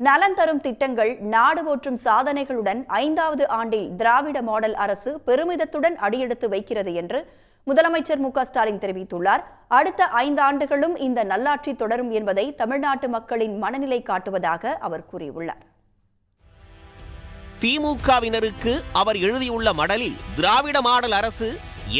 நலன் தரும் திட்டங்கள் நாடு போற்றும் சாதனைகளுடன் ஐந்தாவது ஆண்டில் திராவிட மாடல் அரசு பெருமிதத்துடன் அடியெடுத்து வைக்கிறது என்று முதலமைச்சர் மு ஸ்டாலின் தெரிவித்துள்ளார். அடுத்த ஐந்து ஆண்டுகளும் இந்த நல்லாட்சி தொடரும் என்பதை தமிழ்நாட்டு மக்களின் மனநிலை காட்டுவதாக அவர் கூறியுள்ளார். திமுகவினருக்கு அவர் எழுதியுள்ள மடலில் திராவிட மாடல் அரசு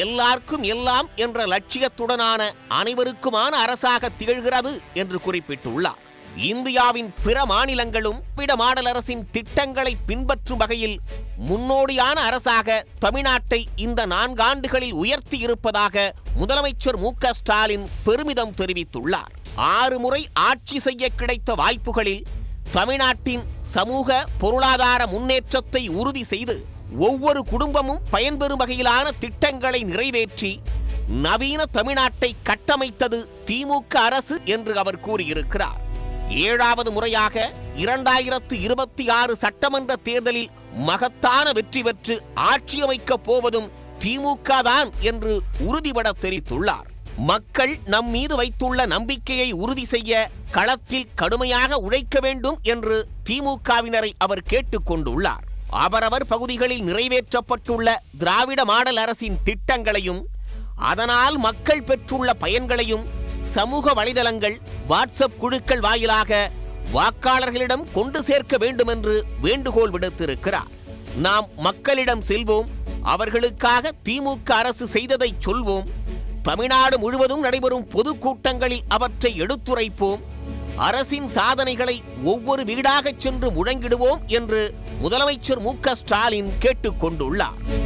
எல்லாருக்கும் எல்லாம் என்ற லட்சியத்துடனான அனைவருக்குமான அரசாக திகழ்கிறது என்று குறிப்பிட்டுள்ளார். இந்தியாவின் பிற மாநிலங்களும் பிடமாடல் அரசின் திட்டங்களை பின்பற்றும் வகையில் முன்னோடியான அரசாக தமிழ்நாட்டை இந்த நான்காண்டுகளில் உயர்த்தி இருப்பதாக முதலமைச்சர் மு ஸ்டாலின் பெருமிதம் தெரிவித்துள்ளார். ஆறு முறை ஆட்சி செய்ய கிடைத்த வாய்ப்புகளில் தமிழ்நாட்டின் சமூக பொருளாதார முன்னேற்றத்தை உறுதி செய்து ஒவ்வொரு குடும்பமும் பயன்பெறும் வகையிலான திட்டங்களை நிறைவேற்றி நவீன தமிழ்நாட்டை கட்டமைத்தது திமுக அரசு என்று அவர் கூறியிருக்கிறார். ஏழாவது முறையாக இரண்டாயிரத்து இருபத்தி ஆறு சட்டமன்ற தேர்தலில் மகத்தான வெற்றி பெற்று ஆட்சியமைக்கப் போவதும் திமுக தான் என்று உறுதிபட தெரிவித்துள்ளார். மக்கள் நம் மீது வைத்துள்ள நம்பிக்கையை உறுதி செய்ய களத்தில் கடுமையாக உழைக்க வேண்டும் என்று திமுகவினரை அவர் கேட்டுக்கொண்டுள்ளார் அவரவர் பகுதிகளில் நிறைவேற்றப்பட்டுள்ள திராவிட மாடல் அரசின் திட்டங்களையும் அதனால் மக்கள் பெற்றுள்ள பயன்களையும் சமூக வலைதளங்கள் வாட்ஸ்அப் குழுக்கள் வாயிலாக வாக்காளர்களிடம் கொண்டு சேர்க்க வேண்டும் என்று வேண்டுகோள் விடுத்திருக்கிறார். நாம் மக்களிடம் செல்வோம் அவர்களுக்காக திமுக அரசு செய்ததை சொல்வோம் தமிழ்நாடு முழுவதும் நடைபெறும் பொதுக்கூட்டங்களில் அவற்றை எடுத்துரைப்போம் அரசின் சாதனைகளை ஒவ்வொரு வீடாகச் சென்று முழங்கிடுவோம் என்று முதலமைச்சர் மு க ஸ்டாலின் கேட்டுக்கொண்டுள்ளார்.